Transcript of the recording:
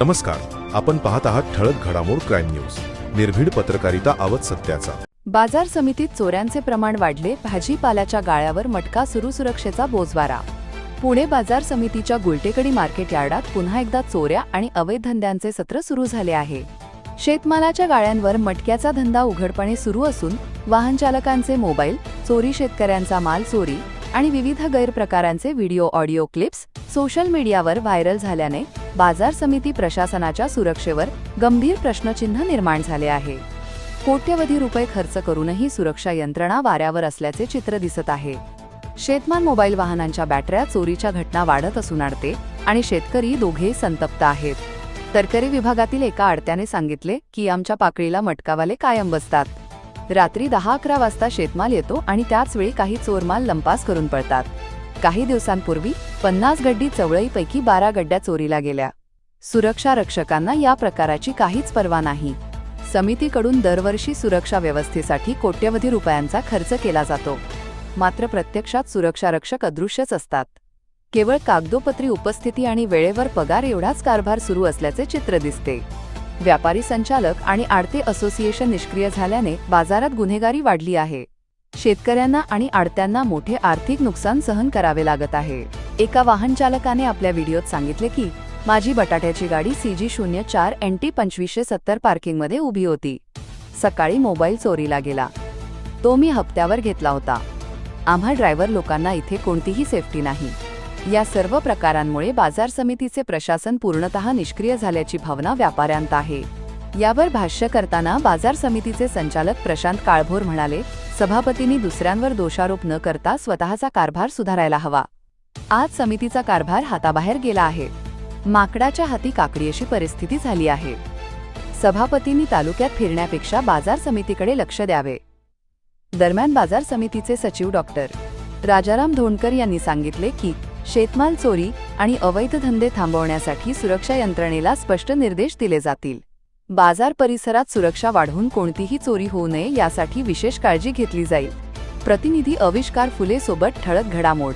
नमस्कार आपण पाहत आहात ठळक घडामोड क्राईम न्यूज. निर्भीड पत्रकारिता आवत सत्याचा. बाजार समितीत चोऱ्यांचे प्रमाण वाढले भाजीपाल्याच्या गाळ्यावर मटका सुरू सुरक्षेचा बोजवारा. पुणे बाजार समितीच्या गुलटेकडी मार्केट यार्डात पुन्हा एकदा चोऱ्या आणि अवैध धंद्यांचे सत्र सुरू झाले आहे. शेतमालाच्या गाळ्यांवर मटक्याचा धंदा उघडपणे सुरू असून वाहन चालकांचे मोबाईल चोरी शेतकऱ्यांचा माल चोरी आणि विविध गैरप्रकारांचे व्हिडिओ ऑडिओ क्लिप्स सोशल मीडियावर व्हायरल झाल्याने बाजार समिती प्रशासनाच्या सुरक्षेवर गंभीर प्रश्नचिन्ह निर्माण झाले आहे. कोट्यवधी रुपये खर्च करूनही सुरक्षा यंत्रणा वाऱ्यावर असल्याचे चित्र दिसत आहे. शेतमाल मोबाईल वाहनांच्या बॅटऱ्या चोरीच्या घटना वाढत असून आडते आणि शेतकरी दोघेही संतप्त आहेत. तरकरी विभागातील एका आडत्याने सांगितले की आमच्या पाकळीला मटकावाले कायम बसतात. रात्री दहा अकरा वाजता शेतमाल येतो आणि त्याचवेळी काही चोरमाल लंपास करून पळतात. काही दिवसांपूर्वी पन्नास गड्डी चवळईपैकी बारा गड्ड्या चोरीला गेल्या. सुरक्षा रक्षकांना या प्रकाराची काहीच पर्वा नाही. समितीकडून दरवर्षी सुरक्षा व्यवस्थेसाठी कोट्यवधी रुपयांचा खर्च केला जातो. मात्र प्रत्यक्षात सुरक्षा रक्षक अदृश्यच असतात. केवळ कागदोपत्री उपस्थिती आणि वेळेवर पगार एवढाच कारभार सुरू असल्याचे चित्र दिसते. व्यापारी संचालक आणि आडते असोसिएशन निष्क्रिय झाल्याने बाजारात गुन्हेगारी वाढली आहे. शेतकऱ्यांना आणि आडत्यांना मोठे आर्थिक नुकसान सहन करावे लागत आहे. एका वाहन चालकाने आपल्या व्हिडिओत सांगितले की माझी बटाट्याची गाडी सीजी शून्य चार एन टी पंचवीसशे सत्तर पार्किंगमध्ये उभी होती. सकाळी मोबाईल चोरीला गेला. तो मी हप्त्यावर घेतला होता. आम्हा ड्रायव्हर लोकांना इथे कोणतीही सेफ्टी नाही. या सर्व प्रकारांमुळे बाजार समितीचे प्रशासन पूर्णतः निष्क्रिय झाल्याची भावना व्यापाऱ्यांत आहे. यावर भाष्य करताना बाजार समितीचे संचालक प्रशांत काळभोर म्हणाले सभापतींनी दुसऱ्यांवर दोषारोप न करता स्वतःचा कारभार सुधारायला हवा. आज समितीचा कारभार हाताबाहेर गेला आहे. माकडाच्या हाती काकडी अशी परिस्थिती झाली आहे. सभापतींनी तालुक्यात फिरण्यापेक्षा बाजार समितीकडे लक्ष द्यावे. दरम्यान बाजार समितीचे सचिव डॉक्टर राजाराम धोंडकर यांनी सांगितले की शेतमाल चोरी आणि अवैध धंदे थांबवण्यासाठी सुरक्षा यंत्रणेला स्पष्ट निर्देश दिले जातील. बाजार परिसरात सुरक्षा वाढवून कोणतीही चोरी होऊ नये यासाठी विशेष काळजी घेतली जाईल. प्रतिनिधी अविष्कार फुले सोबत ठळक घडामोड